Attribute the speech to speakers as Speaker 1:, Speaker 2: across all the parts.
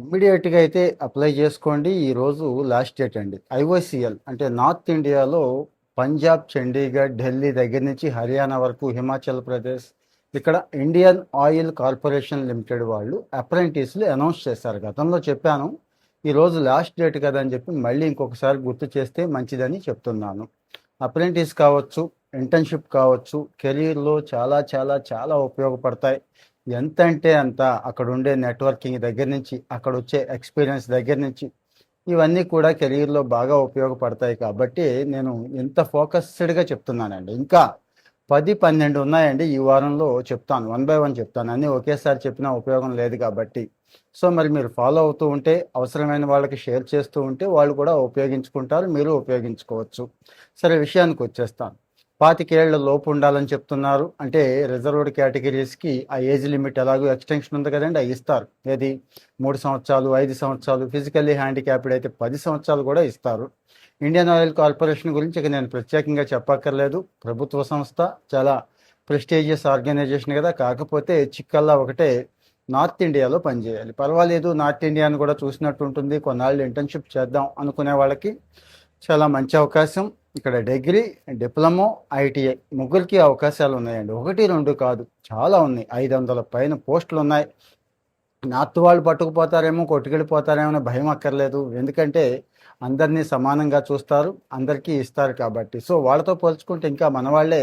Speaker 1: ఇమ్మీడియట్గా అయితే అప్లై చేసుకోండి. ఈరోజు లాస్ట్ డేట్ అండి. ఐఓసిఎల్ అంటే నార్త్ ఇండియాలో పంజాబ్ చండీగఢ్ ఢిల్లీ దగ్గర నుంచి హర్యానా వరకు హిమాచల్ ప్రదేశ్ ఇక్కడ ఇండియన్ ఆయిల్ కార్పొరేషన్ లిమిటెడ్ వాళ్ళు అప్రెంటిస్లు అనౌన్స్ చేశారు. గతంలో చెప్పాను ఈరోజు లాస్ట్ డేట్ కదా అని చెప్పి మళ్ళీ ఇంకొకసారి గుర్తు చేస్తే మంచిదని చెప్తున్నాను. అప్రెంటిస్ కావచ్చు ఇంటర్న్షిప్ కావచ్చు కెరీర్లో చాలా చాలా చాలా ఉపయోగపడతాయి. ఎంత అంటే అంత అక్కడ ఉండే నెట్వర్కింగ్ దగ్గర నుంచి అక్కడ వచ్చే ఎక్స్పీరియన్స్ దగ్గర నుంచి ఇవన్నీ కూడా కెరీర్లో బాగా ఉపయోగపడతాయి కాబట్టి నేను ఇంత ఫోకస్డ్గా చెప్తున్నానండి. ఇంకా పది పన్నెండు ఉన్నాయండి ఈ వారంలో చెప్తాను. వన్ బై వన్ చెప్తాను. అన్నీ ఒకేసారి చెప్పినా ఉపయోగం లేదు కాబట్టి. సో మరి మీరు ఫాలో అవుతూ ఉంటే అవసరమైన వాళ్ళకి షేర్ చేస్తూ ఉంటే వాళ్ళు కూడా ఉపయోగించుకుంటారు మీరు ఉపయోగించుకోవచ్చు. సరే విషయానికి వచ్చేస్తాను. పాతికేళ్ళ లోపు ఉండాలని చెప్తున్నారు. అంటే రిజర్వ్డ్ కేటగిరీస్కి ఆ ఏజ్ లిమిట్ ఎలాగో ఎక్స్టెన్షన్ ఉంది కదండి అవి ఇస్తారు. ఏది? మూడు సంవత్సరాలు ఐదు సంవత్సరాలు ఫిజికల్లీ హ్యాండిక్యాప్డ్ అయితే పది సంవత్సరాలు కూడా ఇస్తారు. ఇండియన్ ఆయిల్ కార్పొరేషన్ గురించి ఇక నేను ప్రత్యేకంగా చెప్పక్కర్లేదు. ప్రభుత్వ సంస్థ చాలా ప్రెస్టీజియస్ ఆర్గనైజేషన్ కదా కాకపోతే చిక్కల్లా ఒకటే నార్త్ ఇండియాలో పనిచేయాలి. పర్వాలేదు నార్త్ ఇండియాను కూడా చూసినట్టు ఉంటుంది. కొన్నాళ్ళు ఇంటర్న్షిప్ చేద్దాం అనుకునే వాళ్ళకి చాలా మంచి అవకాశం. ఇక్కడ డిగ్రీ డిప్లొమో ఐటీఐ ముగ్గురికి అవకాశాలు ఉన్నాయండి. ఒకటి రెండు కాదు చాలా ఉన్నాయి. ఐదు వందల పైన పోస్టులు ఉన్నాయి. నార్త్ వాళ్ళు పట్టుకుపోతారేమో కొట్టుకెళ్ళిపోతారేమో అనే భయం అక్కర్లేదు. ఎందుకంటే అందరినీ సమానంగా చూస్తారు అందరికీ ఇస్తారు కాబట్టి. సో వాళ్ళతో పోల్చుకుంటే ఇంకా మన వాళ్ళే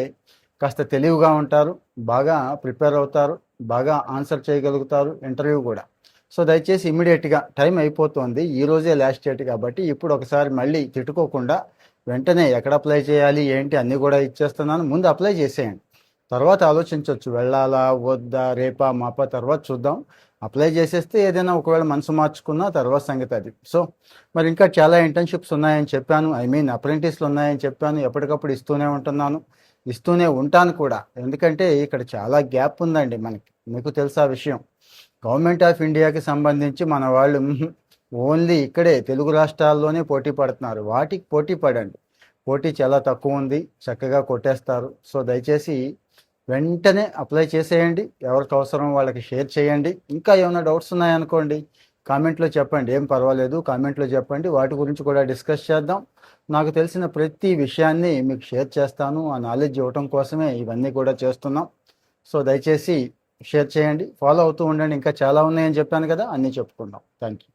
Speaker 1: కాస్త తెలివిగా ఉంటారు బాగా ప్రిపేర్ అవుతారు బాగా ఆన్సర్ చేయగలుగుతారు ఇంటర్వ్యూ కూడా. సో దయచేసి ఇమీడియట్గా టైం అయిపోతుంది. ఈ రోజే లాస్ట్ డేట్ కాబట్టి ఇప్పుడు ఒకసారి మళ్ళీ తిట్టుకోకుండా వెంటనే ఎక్కడ అప్లై చేయాలి ఏంటి అన్నీ కూడా ఇచ్చేస్తున్నాను. ముందు అప్లై చేసేయండి. తర్వాత ఆలోచించవచ్చు వెళ్ళాలా వద్దా రేపా మాపా తర్వాత చూద్దాం. అప్లై చేసేస్తే ఏదైనా ఒకవేళ మనసు మార్చుకున్నా తర్వాత సంగతి అది. సో మరి ఇంకా చాలా ఇంటర్న్షిప్స్ ఉన్నాయని చెప్పాను. ఐ మీన్ అప్రెంటిస్లు ఉన్నాయని చెప్పాను. ఎప్పటికప్పుడు ఇస్తూనే ఉంటున్నాను. ఇస్తూనే ఉంటాను కూడా. ఎందుకంటే ఇక్కడ చాలా గ్యాప్ ఉందండి మనకి. మీకు తెలుసా విషయం. గవర్నమెంట్ ఆఫ్ ఇండియాకి సంబంధించి మన వాళ్ళు ఓన్లీ ఇక్కడే తెలుగు రాష్ట్రాల్లోనే పోటీ పడుతున్నారు. వాటికి పోటీ పడండి. పోటీ చాలా తక్కువ ఉంది. చక్కగా కొట్టేస్తారు. సో దయచేసి వెంటనే అప్లై చేసేయండి. ఎవరికి అవసరం వాళ్ళకి షేర్ చేయండి. ఇంకా ఏమైనా డౌట్స్ ఉన్నాయనుకోండి కామెంట్లో చెప్పండి. ఏం పర్వాలేదు కామెంట్లో చెప్పండి. వాటి గురించి కూడా డిస్కస్ చేద్దాం. నాకు తెలిసిన ప్రతి విషయాన్ని మీకు షేర్ చేస్తాను. ఆ నాలెడ్జ్ ఇవ్వటం కోసమే ఇవన్నీ కూడా చేస్తున్నాం. సో దయచేసి షేర్ చేయండి. ఫాలో అవుతూ ఉండండి. ఇంకా చాలా ఉన్నాయని చెప్పాను కదా అన్నీ చెప్పుకుందాం. Thank you